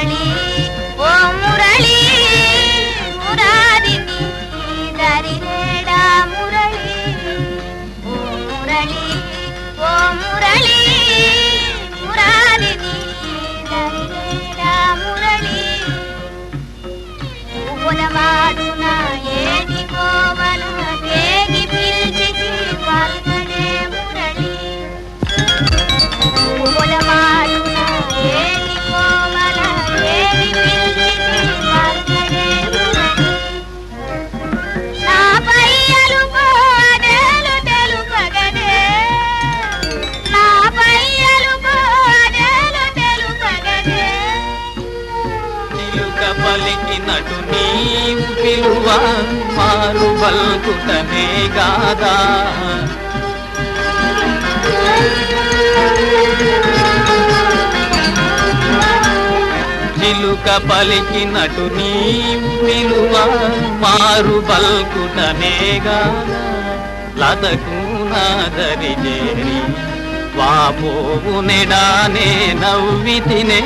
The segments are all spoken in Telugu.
முரளி ஓ முரளி முராரி நீ தரிநேடா முரளி. ஓ పలికినటు నీవు పిలువ మారు బల్కుటనే గాదా చిలుక పలికినటు నీవు పిలువ మారు బల్కుటనే గాదా లతకు నాదరి చేరి వాపోవు నెడానే నవ్వి తినే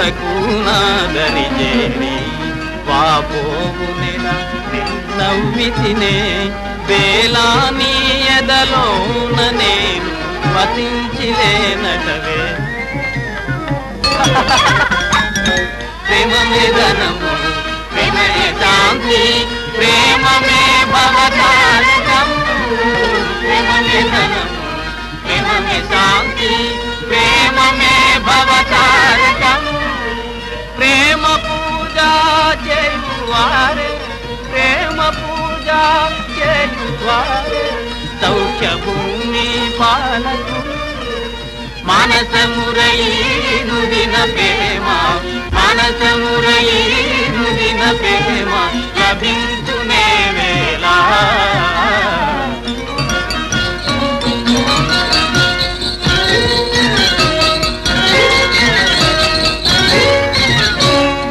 లతకు నాదరి చేరి వాపోవు నెల నవ్వి తినే వేలా నీ ఎదలోన నేను పతించిలేనటవే. ప్రేమ నిధనము ప్రేమే కాంతి ప్రేమమే భవతారకం ప్రేమ నిధనము ప్రేమమే కాంతి ప్రేమమే భవతారకం చేయువారే సౌఖ్య భూమి పాలకు. మానస మురళీనుదిన ప్రేమ మానస మురళీనుదిన ప్రేమ లభించ